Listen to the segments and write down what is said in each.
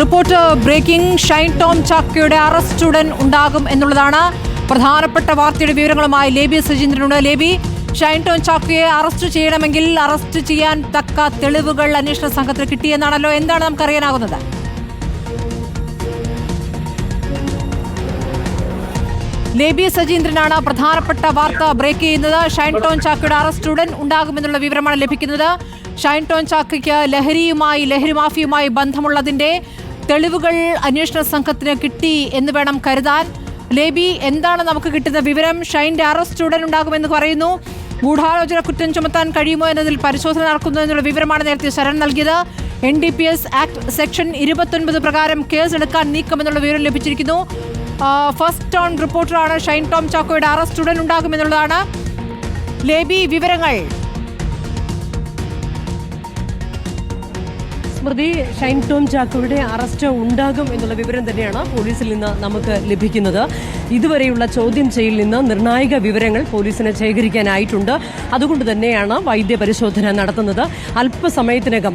Report breaking. Shine Tom ചാക്കയുടെ arrest ഉടൻ ഉണ്ടാകും എന്നുള്ളതാണ് പ്രധാനപ്പെട്ട വാർത്തയുടെ വിവരങ്ങളുമായി ലേബി സജീന്ദ്രനുണ്ട്. ലേബി ഷൈൻ ടോം ചാക്കയെ അറസ്റ്റ് ചെയ്യണമെങ്കിൽ അറസ്റ്റ് ചെയ്യാൻ തക്ക തെളിവുകൾ അന്വേഷണ സംഘത്തിന് കിട്ടിയെന്നാണല്ലോ. എന്താണ് നമുക്ക് അറിയാനാകുന്നത് ലേബി സജീന്ദ്രനാണ് പ്രധാനപ്പെട്ട വാർത്ത ബ്രേക്ക് ചെയ്യുന്നത്. ഷൈൻ ടോൺ ചാക്കയുടെ അറസ്റ്റ് ഉടൻ ഉണ്ടാകുമെന്നുള്ള വിവരമാണ് ലഭിക്കുന്നത്. ഷൈൻ ടോൺ ചാക്കയ്ക്ക് ലഹരിയുമായി ലഹരി മാഫിയുമായി ബന്ധമുള്ളതിന്റെ തെളിവുകൾ അന്വേഷണ സംഘത്തിന് കിട്ടി എന്ന് വേണം കരുതാൻ. ലേബി എന്താണ് നമുക്ക് കിട്ടുന്ന വിവരം? ഷൈന്റെ അറസ്റ്റ് ഉടൻ ഉണ്ടാകുമെന്ന് പറയുന്നു. ഗൂഢാലോചന കുറ്റം ചുമത്താൻ കഴിയുമോ എന്നതിൽ പരിശോധന നടക്കുന്നു എന്നുള്ള വിവരമാണ് നേരത്തെ ശരൺ നൽകിയത്. N D P S act section ഇരുപത്തൊൻപത് പ്രകാരം കേസെടുക്കാൻ നീക്കമെന്നുള്ള വിവരം ലഭിച്ചിരിക്കുന്നു. ഫസ്റ്റ് ടൗൺ റിപ്പോർട്ടറാണ് ഷൈൻ ടോം ചാക്കോയുടെ അറസ്റ്റ് ഉടൻ ഉണ്ടാകുമെന്നുള്ളതാണ്. ലേബി വിവരങ്ങൾ. സ്മൃതി ഷൈൻ ടോം ചാക്കോയുടെ അറസ്റ്റ് ഉണ്ടാകും എന്നുള്ള വിവരം തന്നെയാണ് പോലീസിൽ നിന്ന് നമുക്ക് ലഭിക്കുന്നത്. ഇതുവരെയുള്ള ചോദ്യം ചെയ്യലിൽ നിന്ന് നിർണായക വിവരങ്ങൾ പോലീസിന് ശേഖരിക്കാനായിട്ടുണ്ട്. അതുകൊണ്ട് തന്നെയാണ് വൈദ്യ പരിശോധന നടത്തുന്നത്. അല്പസമയത്തിനകം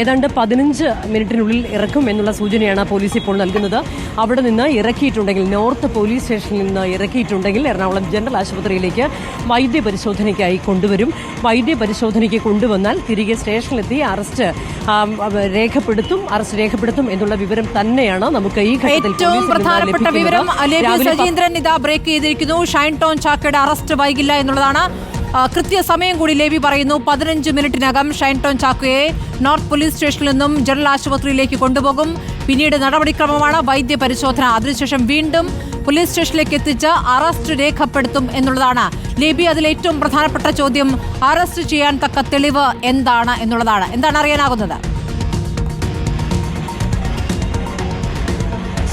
ഏതാണ്ട് പതിനഞ്ച് മിനിറ്റിനുള്ളിൽ ഇറക്കും എന്നുള്ള സൂചനയാണ് പോലീസ് ഇപ്പോൾ നൽകുന്നത്. അവിടെ നിന്ന് ഇറക്കിയിട്ടുണ്ടെങ്കിൽ നോർത്ത് പോലീസ് സ്റ്റേഷനിൽ നിന്ന് ഇറക്കിയിട്ടുണ്ടെങ്കിൽ എറണാകുളം ജനറൽ ആശുപത്രിയിലേക്ക് വൈദ്യ പരിശോധനയ്ക്കായി കൊണ്ടുവരും. വൈദ്യ പരിശോധനയ്ക്ക് കൊണ്ടുവന്നാൽ തിരികെ സ്റ്റേഷനിലെത്തി അറസ്റ്റ് രേഖപ്പെടുത്തും അറസ്റ്റ് രേഖപ്പെടുത്തും എന്നുള്ള വിവരം തന്നെയാണ് നമുക്ക് ഈ ഏറ്റവും പ്രധാനപ്പെട്ട വിവരം സജീന്ദ്രൻ ഇതാ ബ്രേക്ക് ചെയ്തിരിക്കുന്നു. ഷൈൻ ടോൺ ചാക്കയുടെ അറസ്റ്റ് വൈകില്ല എന്നുള്ളതാണ്. കൃത്യ കൃത്യസമയം കൂടി ലേബി പറയുന്നു. പതിനഞ്ച് മിനിറ്റിനകം ഷൈൻ ടോൺ ചാക്കയെ നോർത്ത് പോലീസ് സ്റ്റേഷനിൽ നിന്നും ജനറൽ ആശുപത്രിയിലേക്ക് കൊണ്ടുപോകും. പിന്നീട് നടപടിക്രമമാണ് വൈദ്യ പരിശോധന. അതിനുശേഷം വീണ്ടും പോലീസ് സ്റ്റേഷനിലേക്ക് എത്തിച്ച് അറസ്റ്റ് രേഖപ്പെടുത്തും എന്നുള്ളതാണ്. ലേബി അതിൽ ഏറ്റവും പ്രധാനപ്പെട്ട ചോദ്യം അറസ്റ്റ് ചെയ്യാൻ തക്ക തെളിവ് എന്താണ് എന്നുള്ളതാണ്. എന്താണ് അറിയാനാകുന്നത്?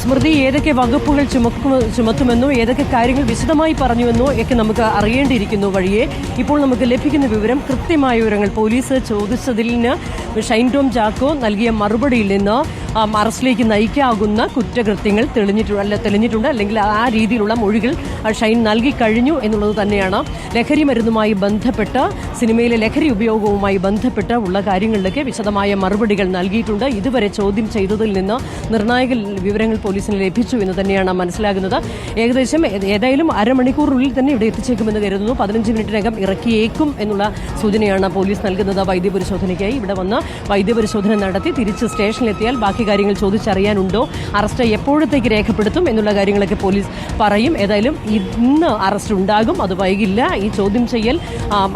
സ്മൃതി ഏതൊക്കെ വകുപ്പുകൾ ചുമക്കു ചുമത്തുമെന്നോ ഏതൊക്കെ കാര്യങ്ങൾ വിശദമായി പറഞ്ഞുവെന്നോ ഒക്കെ നമുക്ക് അറിയേണ്ടിയിരിക്കുന്നു വഴിയെ. ഇപ്പോൾ നമുക്ക് ലഭിക്കുന്ന വിവരം കൃത്യമായ വിവരങ്ങൾ പോലീസ് ചോദിച്ചതിന് ഷൈൻ ടോം ചാക്കോ നൽകിയ മറുപടിയിൽ നിന്ന് അറസ്റ്റിലേക്ക് നയിക്കാകുന്ന കുറ്റകൃത്യങ്ങൾ തെളിഞ്ഞിട്ടുണ്ട് അല്ല തെളിഞ്ഞിട്ടുണ്ട്. അല്ലെങ്കിൽ ആ രീതിയിലുള്ള മൊഴികൾ ഷൈൻ നൽകി കഴിഞ്ഞു എന്നുള്ളത് തന്നെയാണ്. ലഹരി മരുന്നുമായി ബന്ധപ്പെട്ട് സിനിമയിലെ ലഹരി ഉപയോഗവുമായി ബന്ധപ്പെട്ട് ഉള്ള കാര്യങ്ങളിലൊക്കെ വിശദമായ മറുപടികൾ നൽകിയിട്ടുണ്ട്. ഇതുവരെ ചോദ്യം ചെയ്തതിൽ നിന്ന് നിർണായക വിവരങ്ങൾ പോലീസിന് ലഭിച്ചു എന്ന് തന്നെയാണ് മനസ്സിലാകുന്നത്. ഏകദേശം ഏതായാലും അരമണിക്കൂറിനുള്ളിൽ തന്നെ ഇവിടെ എത്തിച്ചേക്കുമെന്ന് കരുതുന്നു. പതിനഞ്ച് മിനിറ്റിനകം ഇറക്കിയേക്കും എന്നുള്ള സൂചനയാണ് പോലീസ് നൽകുന്നത് വൈദ്യപരിശോധനയ്ക്കായി. ഇവിടെ വന്ന് വൈദ്യപരിശോധന നടത്തി തിരിച്ച് സ്റ്റേഷനിലെത്തിയാൽ ബാക്കി കാര്യങ്ങൾ ചോദിച്ചറിയാനുണ്ടോ? അറസ്റ്റ് എപ്പോഴത്തേക്ക് രേഖപ്പെടുത്തും എന്നുള്ള കാര്യങ്ങളൊക്കെ പോലീസ് പറയും. ഏതായാലും ഇന്ന് അറസ്റ്റ് ഉണ്ടാകും. അത് വൈകില്ല. ഈ ചോദ്യം ചെയ്യൽ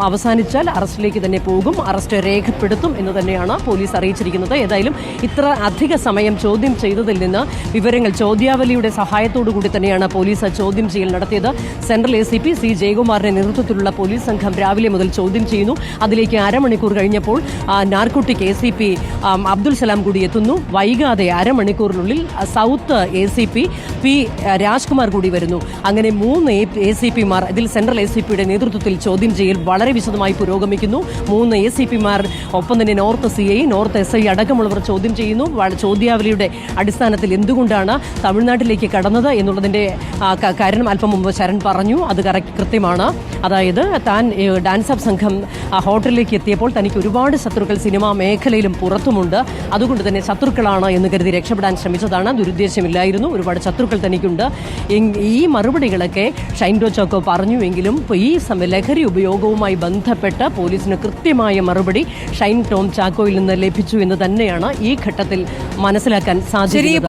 അവസാനിച്ചാൽ അറസ്റ്റിലേക്ക് തന്നെ പോകും. അറസ്റ്റ് രേഖപ്പെടുത്തും എന്ന് തന്നെയാണ് പോലീസ് അറിയിച്ചിരിക്കുന്നത്. ഏതായാലും ഇത്ര അധിക സമയം ചോദ്യം ചെയ്തതിൽ നിന്ന് വിവരങ്ങൾ ചോദ്യാവലിയുടെ സഹായത്തോടു കൂടി തന്നെയാണ് പോലീസ് ചോദ്യം ചെയ്യൽ നടത്തിയത്. Central A C P C ജയകുമാറിന്റെ നേതൃത്വത്തിലുള്ള പോലീസ് സംഘം രാവിലെ മുതൽ ചോദ്യം ചെയ്യുന്നു. അതിലേക്ക് അരമണിക്കൂർ കഴിഞ്ഞപ്പോൾ narcotic A C P Abdul Salam കൂടി എത്തുന്നു. വൈകാതെ അരമണിക്കൂറിനുള്ളിൽ south A C P P Rajkumar കൂടി വരുന്നു. അങ്ങനെ മൂന്ന് എ സി പിമാർ ഇതിൽ സെൻട്രൽ എ സി പിയുടെ നേതൃത്വത്തിൽ ചോദ്യം ചെയ്യൽ വളരെ വിശദമായി പുരോഗമിക്കുന്നു. മൂന്ന് എ സി പിമാർ ഒപ്പം തന്നെ north C I north S I അടക്കമുള്ളവർ ചോദ്യം ചെയ്യുന്നു. ചോദ്യാവലിയുടെ അടിസ്ഥാനത്തിൽ എന്തുകൊണ്ടാണ് തമിഴ്നാട്ടിലേക്ക് കടന്നത് എന്നുള്ളതിന്റെ ആ, കാരണം അല്പം മുമ്പ് ശരൺ പറഞ്ഞു. അത് കറക്റ്റ് കൃത്യമാണ്. അതായത് താൻ ഡാൻസ് അപ്പ് സംഘം ഹോട്ടലിലേക്ക് എത്തിയപ്പോൾ തനിക്ക് ഒരുപാട് ശത്രുക്കൾ സിനിമാ മേഖലയിലും പുറത്തുമുണ്ട്. അതുകൊണ്ട് തന്നെ ശത്രുക്കളാണ് എന്ന് കരുതി രക്ഷപ്പെടാൻ ശ്രമിച്ചതാണ്. ദുരുദ്ദേശമില്ലായിരുന്നു. ഒരുപാട് ശത്രുക്കൾ തനിക്കുണ്ട്. ഈ മറുപടികളൊക്കെ ഷൈൻഡോ ചോക്കോ പറഞ്ഞുവെങ്കിലും ഈ ലഹരി ഉപയോഗവുമായി ബന്ധപ്പെട്ട് പോലീസിന് കൃത്യമായ മറുപടി ഷൈൻ ടോം ചാക്കോയിൽ നിന്ന് ലഭിച്ചു എന്ന് തന്നെയാണ് ഈ ഘട്ടത്തിൽ മനസ്സിലാക്കാൻ സാധിക്കുന്നത്.